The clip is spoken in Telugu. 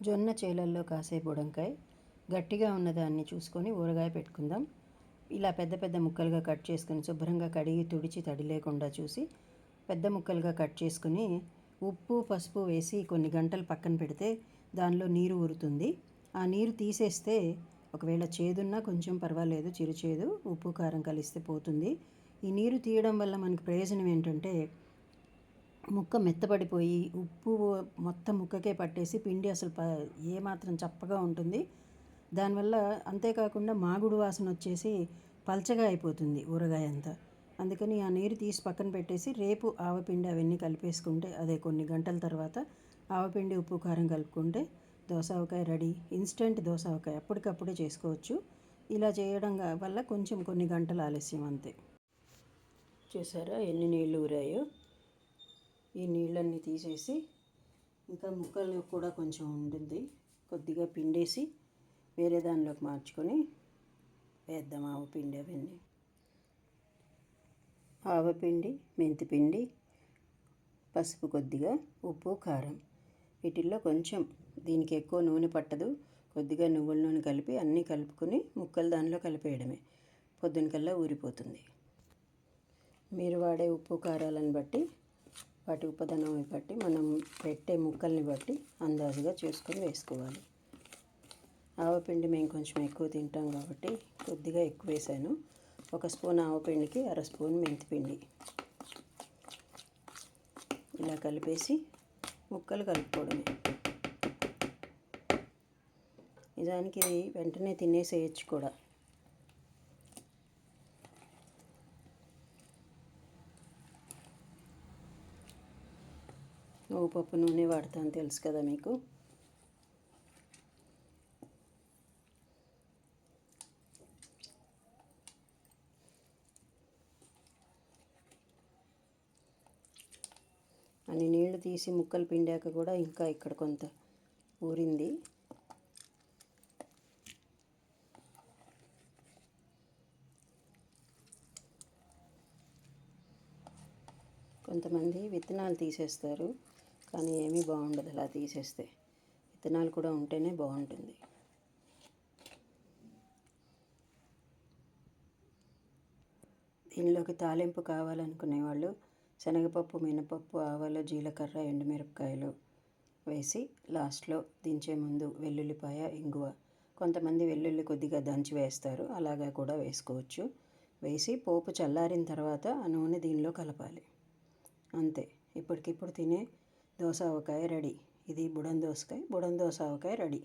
జొన్న చేలల్లో కాసే బుడంకాయ గట్టిగా ఉన్నదాన్ని చూసుకొని ఊరగాయ పెట్టుకుందాం. ఇలా పెద్ద పెద్ద ముక్కలుగా కట్ చేసుకుని శుభ్రంగా కడిగి తుడిచి తడి లేకుండా చూసి పెద్ద ముక్కలుగా కట్ చేసుకుని ఉప్పు పసుపు వేసి కొన్ని గంటలు పక్కన పెడితే దానిలో నీరు ఊరుతుంది. ఆ నీరు తీసేస్తే ఒకవేళ చేదున్నా కొంచెం పర్వాలేదు చిరుచేదు ఉప్పు కారం కలిస్తే పోతుంది. ఈ నీరు తీయడం వల్ల మనకి ప్రయోజనం ఏంటంటే ముక్క మెత్తబడిపోయి ఉప్పు మొత్తం ముక్కకే పట్టేసి పిండి అసలు ప ఏమాత్రం చప్పగా ఉంటుంది. దానివల్ల అంతేకాకుండా మాగుడు వాసన వచ్చేసి పల్చగా అయిపోతుంది ఊరగాయ అంతా. అందుకని ఆ నీరు తీసి పక్కన పెట్టేసి రేపు ఆవపిండి అవన్నీ కలిపేసుకుంటే అదే కొన్ని గంటల తర్వాత ఆవపిండి ఉప్పు కారం కలుపుకుంటే దోసావకాయ రెడీ. ఇన్స్టెంట్ దోసావకాయ అప్పటికప్పుడే చేసుకోవచ్చు. ఇలా చేయడం వల్ల కొంచెం కొన్ని గంటలు ఆలస్యం అంతే. చూసారా ఎన్ని నీళ్ళు ఊరాయో? ఈ నీళ్ళన్నీ తీసేసి ఇంకా ముక్కలు కూడా కొంచెం ఉంటుంది. కొద్దిగా పిండేసి వేరే దానిలోకి మార్చుకొని వేద్దాం ఆవపిండి అవన్నీ. ఆవపిండి మెంతిపిండి పసుపు కొద్దిగా ఉప్పు కారం. వీటిల్లో కొంచెం దీనికి ఎక్కువ నూనె పట్టదు. కొద్దిగా నువ్వుల నూనె కలిపి అన్నీ కలుపుకొని ముక్కలు దానిలో కలిపేయడమే. పొద్దునకల్లా ఊరిపోతుంది. మీరు వాడే ఉప్పు కారాలను బట్టి వాటి ఉపదనం బట్టి మనం పెట్టే ముక్కల్ని బట్టి అందాజుగా చూసుకొని వేసుకోవాలి. ఆవపిండి మేము కొంచెం ఎక్కువ తింటాం కాబట్టి కొద్దిగా ఎక్కువ వేసాను. ఒక స్పూన్ ఆవపిండికి అర స్పూన్ మెంతిపిండి ఇలా కలిపేసి ముక్కలు కలుపుకోవడమే. నిజానికి వెంటనే తినేసేయచ్చు కూడా. పప్పు నూనె వాడతాను తెలుసు కదా మీకు. అని నీళ్ళు తీసి ముక్కలు పిండాక కూడా ఇంకా ఇక్కడ కొంత ఊరింది. కొంతమంది విత్తనాలు తీసేస్తారు. కానీ ఏమీ బాగుండదు అలా తీసేస్తే. విత్తనాలు కూడా ఉంటేనే బాగుంటుంది. దీనిలోకి తాలింపు కావాలనుకునే వాళ్ళు శనగపప్పు మినపప్పు ఆవాలు జీలకర్ర ఎండుమిరపకాయలు వేసి లాస్ట్లో దించే ముందు వెల్లుల్లిపాయ ఇంగువ. కొంతమంది వెల్లుల్లి కొద్దిగా దంచి వేస్తారు. అలాగా కూడా వేసుకోవచ్చు. వేసి పోపు చల్లారిన తర్వాత ఆ నూనె దీనిలో కలపాలి. అంతే. ఇప్పటికిప్పుడు తినే దోస ఆవకాయ రెడీ. ఇది బుడందోసకాయ దోసకాయ దోస ఆవకాయ రెడీ.